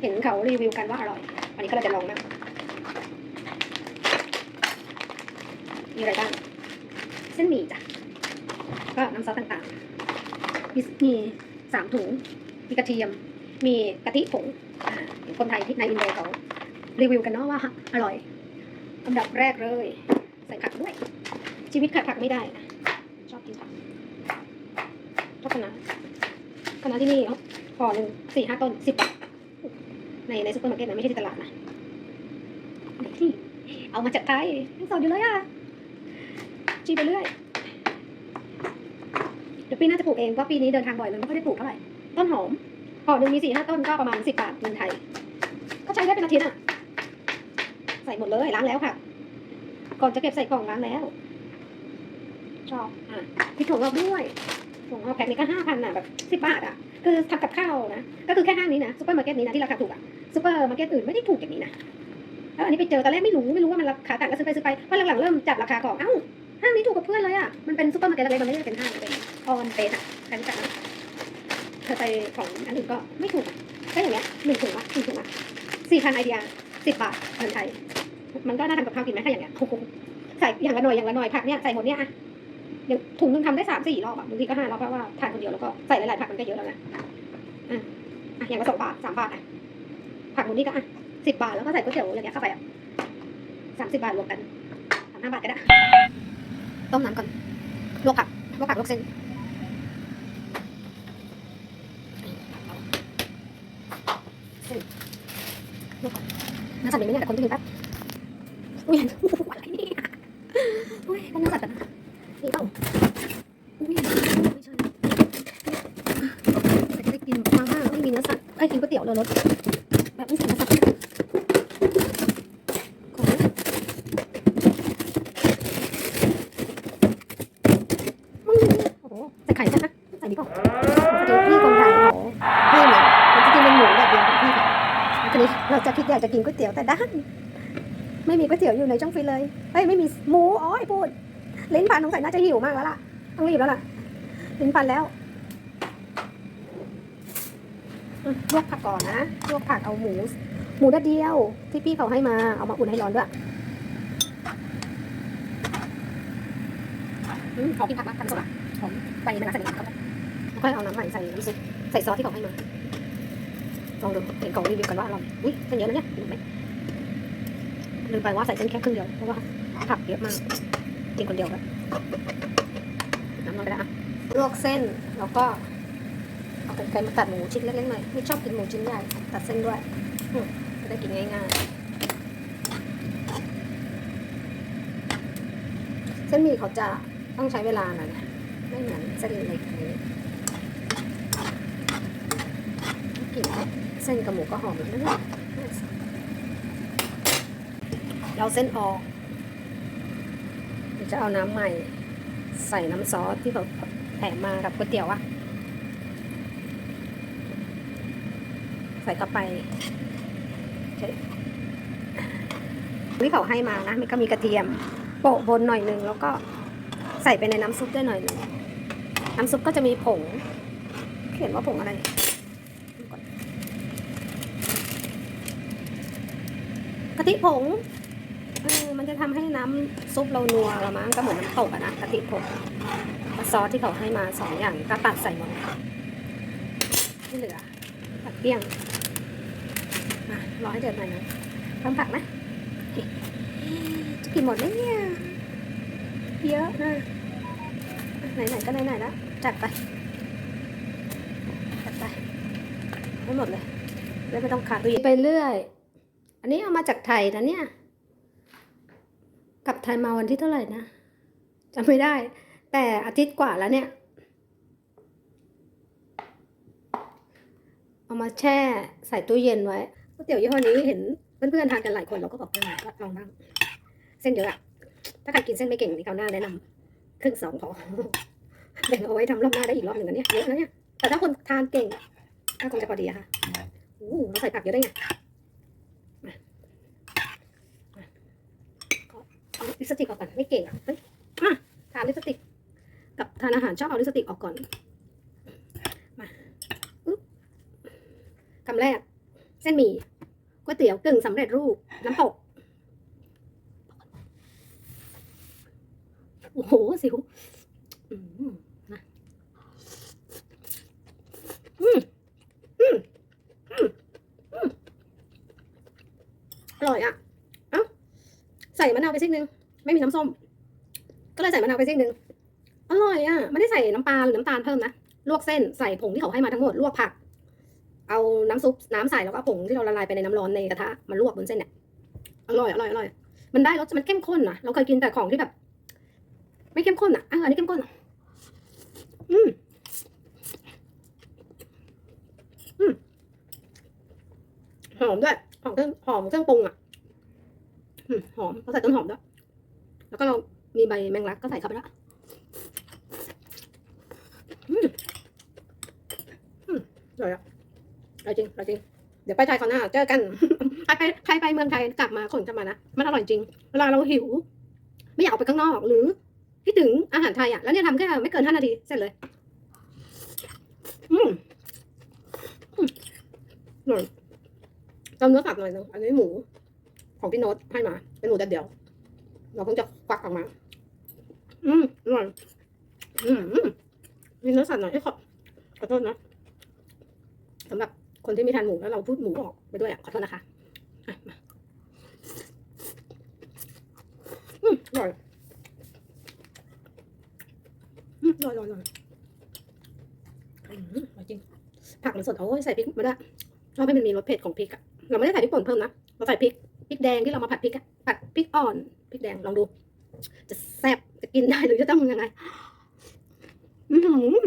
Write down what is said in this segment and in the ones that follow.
เห็นเขารีวิวกันว่าอร่อย วันนี้ก็เลยจะลองมั่งมีอะไรบ้าง เส้นหมี่จ้ะ ก็น้ำซอสต่างๆ มีมีสามถุง มีกระเทียม มีกะทิผงคนไทยที่ในอินโดเขารีวิวกันเนาะว่าอร่อยอันดับแรกเลย ใส่ผักด้วย ชีวิตขาดผักไม่ได้นะชอบกินผักชอบคะน้าคะนาที่นี่ห่อหนึ่งสี่ห้าต้นสิบบาท ในในซูเปอร์มาร์เก็ตนะไม่ใช่ที่ตลาดนะไหนที่เอามาจากไทยยังสดอยู่เลยอะจีไปเรื่อยเดี๋ยวปีหน่าจะปลูกเองเพราะปีนี้เดินทางบ่อยเลยไม่ค่อยได้ปลูกเท่าไหร่ต้นหอมห่อหนึ่งมีสี่ห้าต้นก็ประมาณสิบบาทเงินไทย ก็ใช้ได้เป็นอาทิตย์อะ ใส่หมดเลยล้างแล้วค่ะ ก่อนจะเก็บใส่กล่องล้างแล้วชอบอะพี่ถั่วงอกด้วยถั่วงอกแพ็คนี้ก็ห้าพันอะแบบสิบบาทอะ คือทำกับข้าวนะ ก็คือแค่ห้างนี้นะซูเปอร์มาร์เก็ตนี้นะที่ราคาถูกอะ ซูเปอร์มาร์เก็ตอื่นไม่ได้ถูกอย่างนี้นะแล้วอันนี้ไปเจอตอนแรกไม่รู้ไม่รู้ว่ามันราคาต่างก็ซื้อไปซื้อไปพอหลังๆเริ่มจับราคาของเอ้าห้างนี้ถูกกว่าเพื่อนเลยอะมันเป็นซูเปอร์มาร์เก็ตอะไรมันไม่ได้เป็นห้างเป็นออนเปอะใครรู้จักไหมเธอไปของอันอื่นก็ไม่ถูกอะก็อย่างเงี้ยหนึ่งถุงอะหนึ่งถุงอะสี่พันไอเดียสิบบาทเงินไทยมันก็น่าทำกับข้าวกินไหมถ้าอย่างเงี้ยโอ้โหใส่อย่างละหน่อยอย่างละหน่อยผักเนี่ยใส่หมดเนี่ยอะอย่างถุงนึงทำได้สามสี่รอบอะบางทีก็ห้ารอบเพราะว่าทานคนเดียวแล้วก็ใส่หลายๆผักมันก็เยอะแล้วนะอะอย่างละสองบาทสามบาทอะ ผักหมดนี่ก็อะสิบบาทแล้วก็ใส่ก๋วยเตี๋ยวอย่างเงี้ยเข้าไปอะสามสิบบาทรวมกันสามห้าบาทก็ได้ต้มน้ำก่อนลวกผักลวกผักลวกเส้นนลวกก่อนน้ำสั่นไปไมเนี่ยแต่คนที่กินแป๊บอุ้ยอะไรเนี่ยอุ้ยก็น่าสัตว์นะนี่ต้องอุ้ยไม่ใช่แต่จะได้กินมาม่าไม่มีเนื้อสัตว์ไอ้กินก๋วยเตี๋ยวเลยรสแบบไม่ใส่เนื้อสัตว์ ของอุ้ยโอ้โหใส่ไข่ใช่ไหมใส่ดีเปล่าสเต็กที่คนไทยโอ้โหให้เหมือนมันจริงเป็นหมูแบบเดียวกับพี่ค่ะแล้วทีนี้เราจะคิดอยากจะกินก๋วยเตี๋ยวแต่ด้านไม่มีก๋วยเตี๋ยวอยู่ในช่องฟรีเลยเฮ้ยไม่มีหมูอ๋อไอ้พูดลิ้นพันสงสัยน่าจะหิวมากแล้วล่ะต้องรีบแล้วล่ะลิ้นพันแล้วลวกผักก่อนนะลวกผักเอาหมู หมูดัดเดียวที่พี่เขาให้มาเอามาอุ่นให้ร้อนด้วยอืม ขอกินผักมาทันสดอะหอมไปมันน่าใส่น้ำเขาแล้วค่อยเอาน้ำใหม่ใส่น้ำซุปใส่ซอสที่เขาให้มาลองดูเห็นของรีวิวกันว่าอร่อยอุ้ยเส้นเยอะนะเนี่ยเห็นไหมลืมไปว่าใส่เส้นแค่ครึ่งเดียวเพราะว่าผักเยอะมากกินคนเดียวแบบน้ำมันไปแล้วอะลวกเส้นแล้วก็เอาเป็นไก่มาตัดหมูชิ้นเล็กๆหน่อยไม่ชอบกินหมูชิ้นใหญ่ตัดเส้นด้วยจะได้กินง่ายๆ เส้นหมี่เขาจะ ต้องใช้เวลาหน่อยนะไม่เหมือนเส้นเล็กนี้กลิ่นเส้นกับหมูก็หอมแล้วนะเราเส้นออกเดี๋ยวจะเอาน้ำใหม่ ใส่น้ำซอสที่เขาแถมมากับก๋วยเตี๋ยวอะใส่เข้าไปที่เขาให้มานะมันก็มีกระเทียมโปะบนหน่อยนึงแล้วก็ ส่ไปในน้ำซุปด้วยหน่อยหนึ่งน้ำซุปก็จะมีผง เขียนว่าผงอะไรกะทิผงเออมันจะทำให้น้ำซุปเรานัวละมั้งก็เหมือนน้ำตกอะนะกะทิผงซอสที่เขาให้มาสองอย่างก็ตัดใส่หมดที่เหลือตัดเปรี้ยงมารอให้เดือดหน่อยนะทำผักนะเฮ้ยจะกินหมดไหมเนี่ยเยอะนะ ไหนๆก็ไหนๆแล้วจัดไป จัดไปไม่หมดเลยแล้วไม่ต้องขาดตู้เย็นไปเรื่อย อันนี้เอามาจากไทยนะเนี่ย กลับไทยมาวันที่เท่าไหร่นะจำไม่ได้ แต่อาทิตย์กว่าแล้วเนี่ย เอามาแช่ใส่ตู้เย็นไว้ก๋วยเตี๋ยวยี่ห้อนี้เห็นเพื่อนๆทานกันหลายคนเราก็บอกเออก็ลองบ้าง เส้นเยอะอะถ้าใครกินเส้นไม่เก่งนี่คราวหน้าแนะนำครึ่งสองพอ แบ่งเอาไว้ทำรอบหน้าได้อีกรอบหนึ่งนะเนี่ยเยอะนะเนี่ยแต่ถ้าคนทานเก่งก็คงจะพอดีอะค่ะโอ้โหเราใส่ผักเยอะได้ไงเอาลิปสติกออกก่อนไม่เก่งอะเฮ้ยมาทานลิปสติก กับทานอาหารชอบเอาลิปสติกออกก่อนมาอึ๊บคำแรก เส้นหมี่ก๋วยเตี๋ยวกึ่งสำเร็จรูปน้ำตกโอ้โหสิวอืมนะ อร่อยอะ เอ้า ใส่มะนาวไปซิกนึง ไม่มีน้ำส้ม ก็เลยใส่มะนาวไปซิกนึง อร่อยอะ ไม่ได้ใส่น้ำปลาหรือน้ำตาลเพิ่มนะ ลวกเส้น ใส่ผงที่เขาให้มาทั้งหมด ลวกผัก เอาน้ำซุป น้ำใส่แล้วก็ผงที่เราละลายไปในน้ำร้อนในกระทะมาลวกบนเส้นเนี่ย อร่อย อร่อย อร่อย มันได้รส มันเข้มข้นนะเราเคยกินแต่ของที่แบบ ไม่เข้มข้นอะอันนี้เข้มข้นอะอืม อืม ห อมด้วยหอมเครื่องหอมเครื่องปรุงอะหอมเราใส่ต้นหอมด้วย แล้วก็เรามีใบแมงลักก็ใส่เข้าไปแล้วอร่อยอะอร่อยจริงอร่อยจริง เดี๋ยวไปไทยคราวหน้าเจอกัน ใครไปใครไปเมืองไทยกลับมาคนกลับมานะ มันอร่อยจริง เวลาเราหิว ไม่อยากออกไปข้างนอกหรือคิดถึงอาหารไทยอะ แล้วเนี่ยทำแค่ไม่เกินห้านาทีเสร็จเลย อืม อืมอร่อย เติมเนื้อสับหน่อยนึงอันนี้หมู ของพี่โน้ตให้มา เป็นหมูแดดเดียว เราเพิ่งจะควักออกมา อืมอร่อยอืมมีเนื้อสัตว์หน่อยให้ขอขอโทษนะสำหรับคนที่ไม่ทานหมูแล้วเราพูดหมูออกไปด้วยอะขอโทษนะคะอืมอร่อยอืมอร่อยอร่อยอร่อยจริงผักมันสดโอ้ยใส่พริกมาด้วยชอบให้มันมีรสเผ็ดของพริกอะ เราไม่ได้ใส่พริกป่นเพิ่มนะเราใส่พริกพริกแดงที่เรามาผัดพริกอะผัดพริกอ่อนพริกแดงลองดู จะแซ่บจะกินได้หรือจะต้องยังไงอือหือ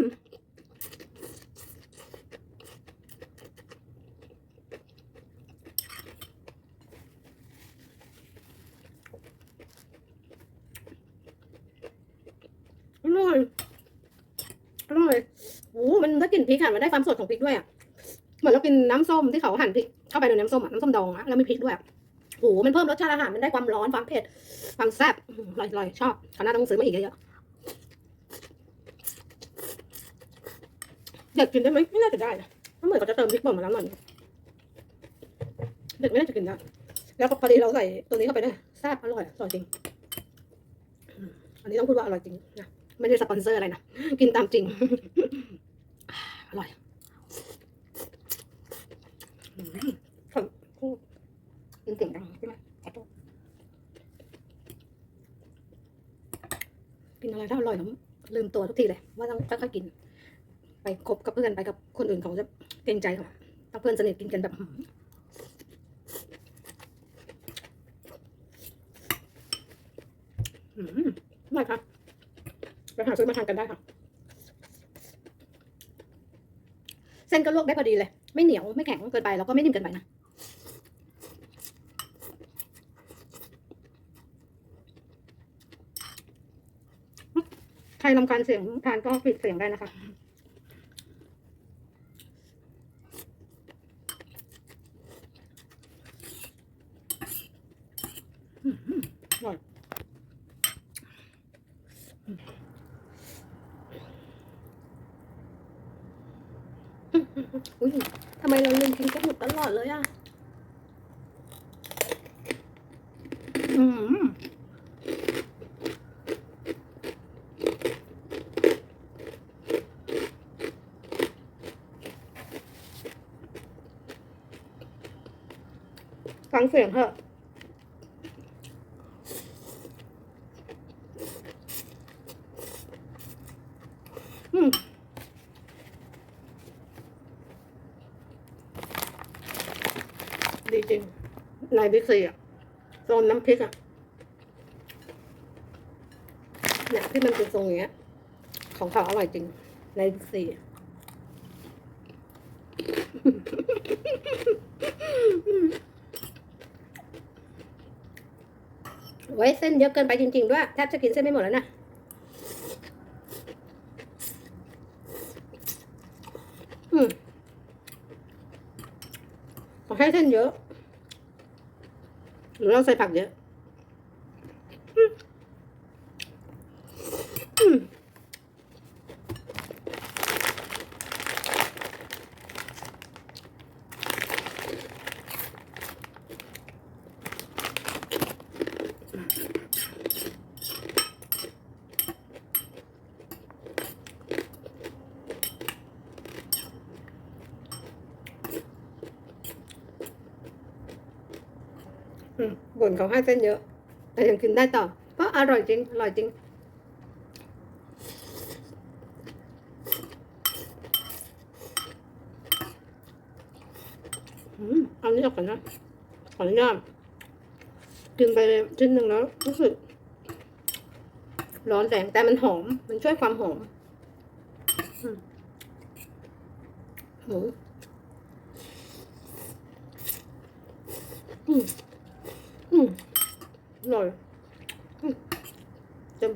อร่อยอร่อยโอ้มันได้กลิ่นพริกอะมันได้ความสดของพริกด้วยอะ เหมือนเรากินน้ำส้มที่เขาหั่นพริก เข้าไปในน้ำส้มอะน้ำส้มดองอะแล้วมีพริกด้วยโอ้โหมันเพิ่มรสชาติอาหารมันได้ความร้อนความเผ็ดความแซ่บอื้อหืออร่อยอร่อยชอบคราวหน้าต้องซื้อมาอีกเยอะๆเด็กกินได้ไหมไม่น่าจะได้นะเหมือนเขาจะเติมพริกป่นมาแล้วหน่อยเด็กไม่น่าจะกินได้แล้วพอดีเราใส่ตัวนี้เข้าไปด้วยแซ่บอร่อยอร่อยจริงอันนี้ต้องพูดว่าอร่อยจริงนะไม่ได้สปอนเซอร์อะไรนะกินตามจริงอร่อย กินเสียงดังใช่ไหมขอโทษกินอะไรถ้าอร่อยแล้วลืมตัวทุกทีเลย ว่าต้องค่อยๆกิน ไปคบกับเพื่อนไปกับคนอื่นเขาจะเกรงใจเขาถ้าเพื่อนสนิทกินกันแบบหืมอืมอร่อยค่ะไปหาซื้อมาทานกันได้ค่ะ เส้นก็ลวกได้พอดีเลย ไม่เหนียวไม่แข็งเกินไปแล้วก็ไม่นิ่มเกินไปนะ ใครรำคาญเสียงทานก็ปิดเสียงได้นะคะ อร่อยอุ้ยทำไมเราลืมกินปลาหมึกตลอดเลยอะ อืมฟั งเสียงเถอะอืมดีจริงในบิ๊กซีอะโซนน้ำพริกอะเนี่ยที่มันเป็นทรงอย่างเงี้ย ของเขาอร่อยจริงในบิ๊กซีอะ โอ้ยเส้นเยอะเกินไปจริงๆด้วยแทบจะกินเส้นไม่หมดแล้วนะอืมขอให้เส้นเยอะหรือเราใส่ผักเยอะอืมอืม อืม บ่นเขาให้เส้นเยอะ แต่ยังกินได้ต่อ เพราะอร่อยจริง อร่อยจริงอืมเอานี้ออกก่อนนะขออนุญาตกินไปเลยชิ้นหนึ่งแล้วรู้สึก ร้อนแรงแต่มันหอม มันช่วยความหอมอืมหมูอืม อืมอร่อยอืมเต็